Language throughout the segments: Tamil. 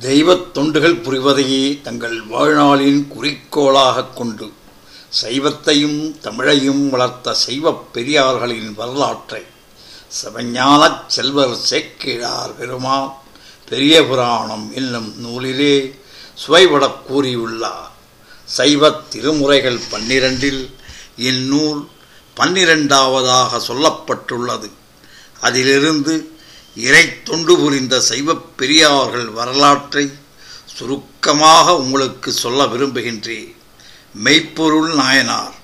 தெய்வத் தொண்டுகள் புரிவதையே தங்கள் வாழ்நாளின் குறிக்கோளாகக் கொண்டு சைவத்தையும் தமிழையும் வளர்த்த சைவப் பெரியார்களின் வரலாற்றை சிவஞானச் செல்வர் சேக்கிழார் பெருமான் பெரிய புராணம் என்னும் நூலிலே சுவைபடக் கூறியுள்ளார். சைவத் திருமுறைகள் பன்னிரண்டில் இந்நூல் பன்னிரண்டாவதாக சொல்லப்பட்டுள்ளது. அதிலிருந்து இறை தொண்டு புரிந்த சைவப் பெரியார்கள் வரலாற்றை சுருக்கமாக உங்களுக்கு சொல்ல விரும்புகின்றேன். மெய்ப்பொருள் நாயனார்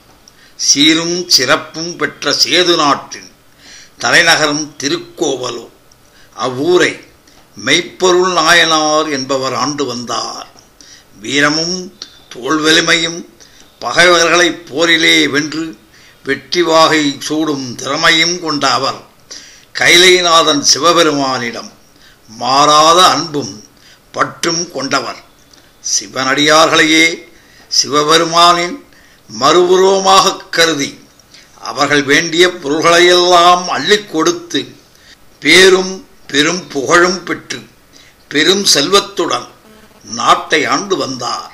சீரும் சிறப்பும் பெற்ற சேது நாட்டின் தலைநகரம் திருக்கோவலூர். அவ்வூரை மெய்ப்பொருள் நாயனார் என்பவர் ஆண்டு வந்தார். வீரமும் தோல்வலிமையும் பகைவர்களை போரிலே வென்று வெற்றி வாகை சூடும் திறமையும் கொண்ட அவர் கைலைநாதன் சிவபெருமானிடம் மாறாத அன்பும் பற்றும் கொண்டவர். சிவனடியார்களையே சிவபெருமானின் மறுபுறமாகக் கருதி அவர்கள் வேண்டிய பொருள்களையெல்லாம் அள்ளிக் கொடுத்து பேரும் பெரும் புகழும் பெற்று பெரும் செல்வத்துடன் நாட்டை ஆண்டு வந்தார்.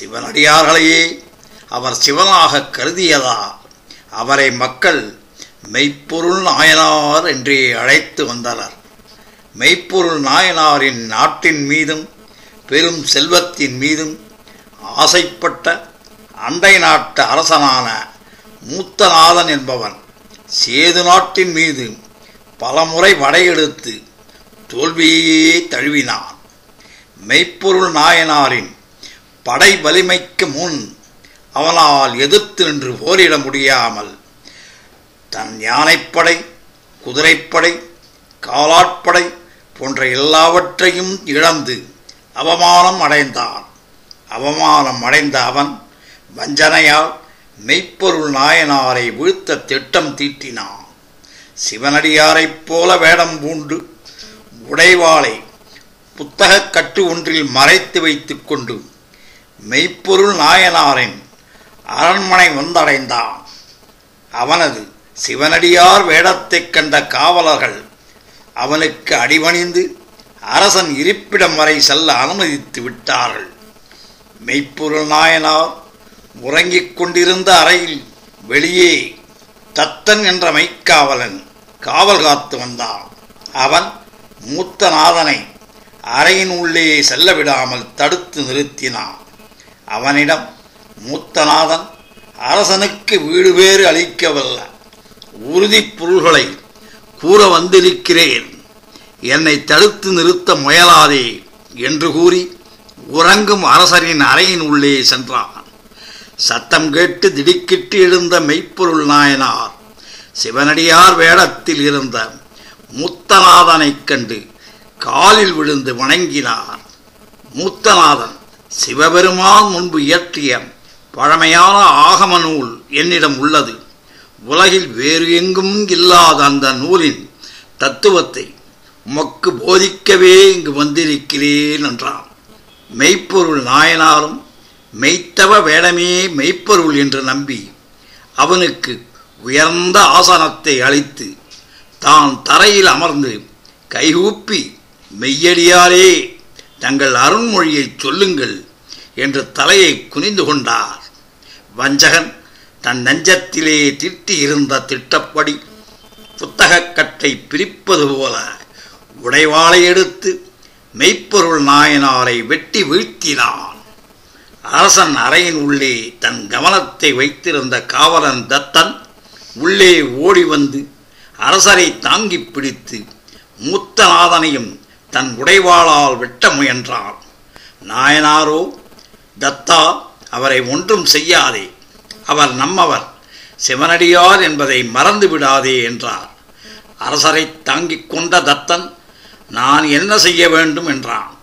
சிவனடியார்களையே அவர் சிவனாக கருதியதா? அவரை மக்கள் மெய்ப்பொருள் நாயனார் என்றே அழைத்து வந்தனர் மெய்ப்பொருள் நாயனாரின் நாட்டின் மீதும் பெரும் செல்வத்தின் மீதும் ஆசைப்பட்ட அண்டை நாட்டு அரசனான மூத்தநாதன் என்பவன் சேது நாட்டின் மீது பலமுறை படையெடுத்து தோல்வியையே தழுவினான். மெய்ப்பொருள் நாயனாரின் படை வலிமைக்கு முன் அவனால் எதிர்த்து நின்று போரிட முடியாமல் தன் யானைப்படை குதிரைப்படை காலாட்படை போன்ற எல்லாவற்றையும் இழந்து அவமானம் அடைந்தான். அவமானம் அடைந்த அவன் வஞ்சனையால் மெய்ப்பொருள் நாயனாரை வீழ்த்த திட்டம் தீட்டினான். சிவனடியாரைப் போல வேடம் பூண்டு உடைவாளை புத்தகக் கட்டு ஒன்றில் மறைத்து வைத்துக் கொண்டு மெய்ப்பொருள் நாயனாரின் அரண்மனை வந்தடைந்தான். அவனது சிவனடியார் வேடத்தைக் கண்ட காவலர்கள் அவனுக்கு அடிபணிந்து அரசன் இருப்பிடம் வரை செல்ல அனுமதித்து விட்டார்கள். மெய்ப்பொருள் நாயனார் உறங்கிக் கொண்டிருந்த அறையில் வெளியே தத்தன் என்ற மெய்க்காவலன் காவல் காத்து வந்தான். அவன் மூத்தநாதனை அறையின் உள்ளே செல்ல விடாமல் தடுத்து நிறுத்தினான். அவனிடம் மூத்தநாதன் அரசனுக்கு வீடு வேறு அளிக்கவல்ல. உறுதி பொருள்களை கூற வந்திருக்கிறேன். என்னை தடுத்து நிறுத்த முயலாதே என்று கூறி உறங்கும் அரசரின் அறையின் உள்ளே சென்றான். சத்தம் கேட்டு திடுக்கிட்டு எழுந்த மெய்ப்பொருள் நாயனார் சிவனடியார் வேடத்தில் இருந்த முத்தநாதனைக் கண்டு காலில் விழுந்து வணங்கினார். மூத்தநாதன் சிவபெருமான் முன்பு இயற்றிய பழமையான ஆகம நூல் என்னிடம் உள்ளது. உலகில் வேறு எங்கும் இல்லாத அந்த நூலின் தத்துவத்தை உமக்கு போதிக்கவே இங்கு வந்திருக்கிறேன் என்றான். மெய்ப்பொருள் நாயனாரும் மெய்த்தவ வேடமே மெய்ப்பொருள் என்று நம்பி அவனுக்கு உயர்ந்த ஆசனத்தை அளித்து தான் தரையில் அமர்ந்து கைகூப்பி மெய்யடியாரே தங்கள் அருண்மொழியை சொல்லுங்கள் என்று தலையை குனிந்து கொண்டார். வஞ்சகன் தன் நெஞ்சத்திலே திட்டி இருந்த திட்டப்படி புத்தகக்கட்டை பிரிப்பது போல உடைவாளை எடுத்து மெய்ப்பொருள் நாயனாரை வெட்டி வீழ்த்தினான். அரசன் அறையின் உள்ளே தன் கவனத்தை வைத்திருந்த காவலன் தத்தன் உள்ளே ஓடி வந்து அரசரை தாங்கி பிடித்து மூத்தநாதனையும் தன் உடைவாளால் வெட்ட முயன்றான். நாயனாரோ தத்தா அவரை ஒன்றும் செய்யாதே. அவர் நம்மவர். சிவனடியார் என்பதை மறந்து விடாதே என்றார். அரசரை தாங்கிக் கொண்ட தத்தன் நான் என்ன செய்ய வேண்டும் என்றான்.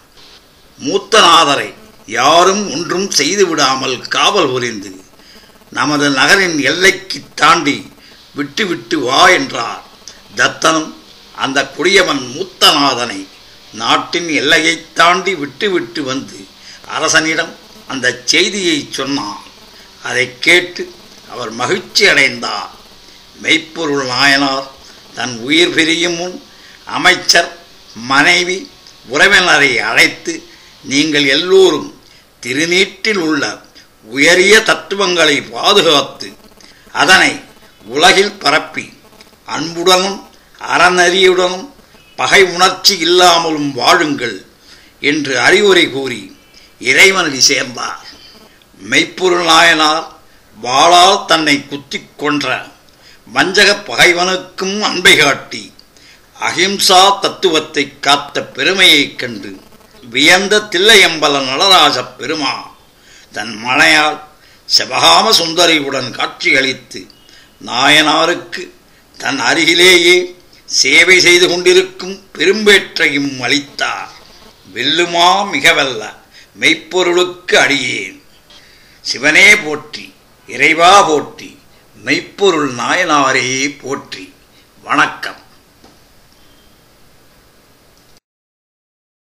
மூத்தநாதரை யாரும் ஒன்றும் செய்து விடாமல் காவல் புரிந்து நமது நகரின் எல்லைக்கு தாண்டி விட்டு விட்டு வா என்றார். தத்தனும் அந்த குடியவன் மூத்தநாதனை நாட்டின் எல்லையைத் தாண்டி விட்டு விட்டு வந்து அரசனிடம் அந்த செய்தியை சொன்னான். அதை கேட்டு அவர் மகிழ்ச்சி அடைந்தார். மெய்ப்பொருள் நாயனார் தன் உயிர் பிரியும் முன் அமைச்சர் மனைவி உறவினரை அழைத்து நீங்கள் எல்லோரும் திருநீட்டில் உள்ள உயரிய தத்துவங்களை பாதுகாத்து அதனை உலகில் பரப்பி அன்புடனும் அறநெறியுடனும் பகை உணர்ச்சி இல்லாமலும் வாழுங்கள் என்று அறிவுரை கூறி இறைவனில் சேர்ந்தார். மெய்ப்பொருள் நாயனார் வாளால் தன்னை குத்தி கொன்ற வஞ்சக பகைவனுக்கும் அன்பை காட்டி அகிம்சா தத்துவத்தை காத்த பெருமையைக் கண்டு வியந்த தில்லையம்பல நடராஜ பெருமா தன் மனையால் சிவகாம சுந்தரியுடன் காட்சியளித்து நாயனாருக்கு தன் அருகிலேயே சேவை செய்து கொண்டிருக்கும் பெரும்பேற்றையும் அளித்தார். வெல்லுமா மிகவல்ல மெய்ப்பொருளுக்கு அடியேன். சிவனே போற்றி இறைவா போற்றி மெய்ப்பொருள் நாயனாரே போற்றி. வணக்கம்.